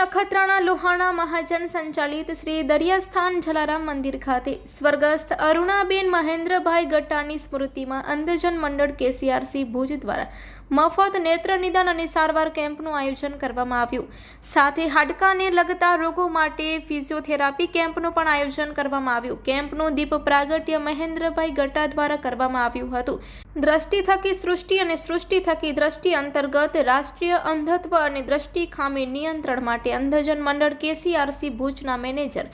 નખત્રાણા લોહાણા મહાજન સંચાલિત શ્રી દરિયાસ્થાન જલારામ મંદિર ખાતે સ્વર્ગસ્થ અરુણાબેન મહેન્દ્રભાઈ ગટ્ટાની સ્મૃતિમાં અંધજન મંડળ કેસીઆરસી ભુજ દ્વારા મફત નેત્ર નિદાન અને સારવાર કેમ્પનું આયોજન કરવામાં આવ્યું. સાથે હાડકાને લગતા રોગો માટે ફિઝિયોથેરાપી કેમ્પનું પણ આયોજન કરવામાં આવ્યું. કેમ્પનું દીપ પ્રાગટ્ય મહેન્દ્રભાઈ ગટ્ટા દ્વારા કરવામાં આવ્યું હતું. દ્રષ્ટિ થકી સૃષ્ટિ અને સૃષ્ટિ થકી દ્રષ્ટિ અંતર્ગત રાષ્ટ્રીય અંધત્વ અને દ્રષ્ટિ ખામી નિયંત્રણ માટે અંધજન મંડળ કેસીઆરસી ભુજના મેનેજર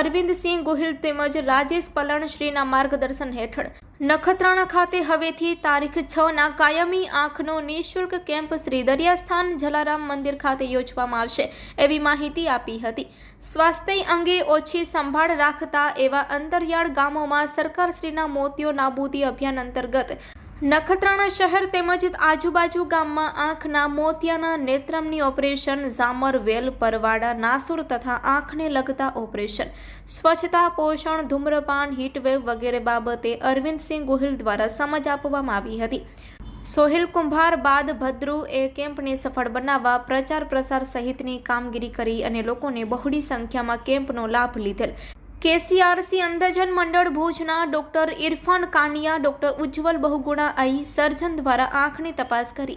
અરવિંદસિંહ ગોહિલ તેમજ રાજેશ પલણ શ્રીના માર્ગદર્શન હેઠળ નખત્રાણા ખાતે હવેથી તારીખ છ ના કાયમી આંખનો નિઃશુલ્ક કેમ્પ શ્રી દરિયાસ્થાન જલારામ મંદિર ખાતે યોજવામાં આવશે એવી માહિતી આપી હતી. સ્વાસ્થ્ય અંગે ઓછી સંભાળ રાખતા એવા અંતરિયાળ ગામોમાં સરકારશ્રીના મોતિયો નાબૂદી અભિયાન અંતર્ગત નખત્રાણા શહેર તેમજ આજુબાજુ ગામમાં આંખના મોતિયાના નેત્રમની ઓપરેશન, ઝામર, વેલ, પરવાડા, નાસુર તથા આંખને લગતા ઓપરેશન. સ્વચ્છતા, પોષણ, ધૂમ્રપાન, હીટવેવ વગેરે બાબતે અરવિંદસિંહ ગોહિલ દ્વારા સમજ આપવામાં આવી હતી. સોહિલ કુંભાર બાદ ભદ્રુ એ કેમ્પને સફળ બનાવવા પ્રચાર પ્રસાર સહિતની કામગીરી કરી અને લોકોને બહોળી સંખ્યામાં કેમ્પનો લાભ લીધેલ. કેસીઆરસી અંધજન મંડળ ભુજના doctor Irfan Kaniya, doctor Ujjwal Bahuguna eye, surgeon દ્વારા આંખની તપાસ કરી.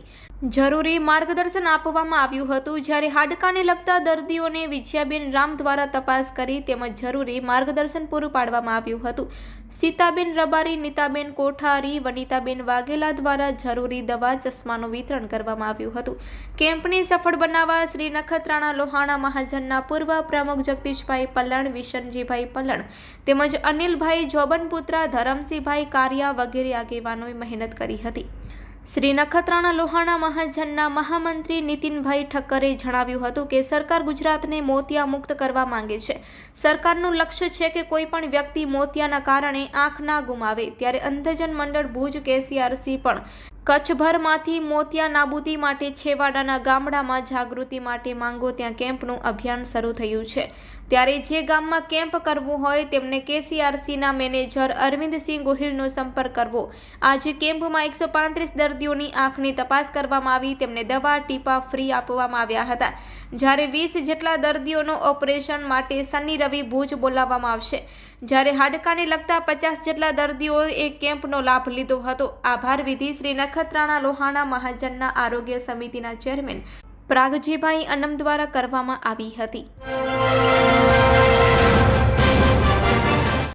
જરૂરી માર્ગદર્શન આપવામાં આવ્યું હતું. જ્યારે હાડકાને લગતા દર્દીઓને વિજયાબેન રામ દ્વારા તપાસ કરી તેમજ જરૂરી માર્ગદર્શન પૂરું પાડવામાં આવ્યું હતું. સીતાબેન રબારી, નીતાબેન કોઠારી, વનિતાબેન વાઘેલા દ્વારા જરૂરી દવા, ચશ્માનું વિતરણ કરવામાં આવ્યું હતું. કેમ્પને સફળ બનાવવા શ્રી નખત્રાણા લોહાણા મહાજનના પૂર્વ પ્રમુખ જગદીશભાઈ પલણ, વિશનજીભાઈ પલણ તેમજ અનિલભાઈ જોબનપુત્રા, ધરમસિંહભાઈ કારિયા વગેરે આગેવાનોએ મહેનત કરી હતી. શ્રી નખત્રાણા લોહાણા મહાજનના મહામંત્રી નીતિનભાઈ ઠક્કરે જણાવ્યું હતું કે સરકાર ગુજરાતને મોતિયા મુક્ત કરવા માંગે છે. સરકારનું લક્ષ્ય છે કે કોઈ પણ વ્યક્તિ મોતિયાના કારણે આંખ ના ગુમાવે. ત્યારે અંધજન મંડળ ભુજ કેસીઆરસી પણ કચ્છભરમાંથી મોતિયા નાબૂદી માટે છેવાડાના ગામડામાં જાગૃતિ માટે માંગો ત્યાં કેમ્પનું અભિયાન શરૂ થયું છે. ત્યારે જે ગામમાં કેમ્પ કરવું હોય તેમને કેસીઆરસીના મેનેજર અરવિંદસિંહ ગોહિલનો સંપર્ક કરવો. આજે કેમ્પમાં એકસો પાંત્રીસ દર્દીઓની આંખની તપાસ કરવામાં આવી, તેમને દવા, ટીપા ફ્રી આપવામાં આવ્યા હતા. જ્યારે વીસ જેટલા દર્દીઓનો ઓપરેશન માટે શનિ, રવિ ભુજ બોલાવવામાં આવશે. જ્યારે હાડકાને લગતા પચાસ જેટલા દર્દીઓએ કેમ્પનો લાભ લીધો હતો. આભાર વિધિ શ્રી નખત્રાણા લોહાણા મહાજનના આરોગ્ય સમિતિના ચેરમેન પ્રાગજીભાઈ અનમ દ્વારા કરવામાં આવી હતી.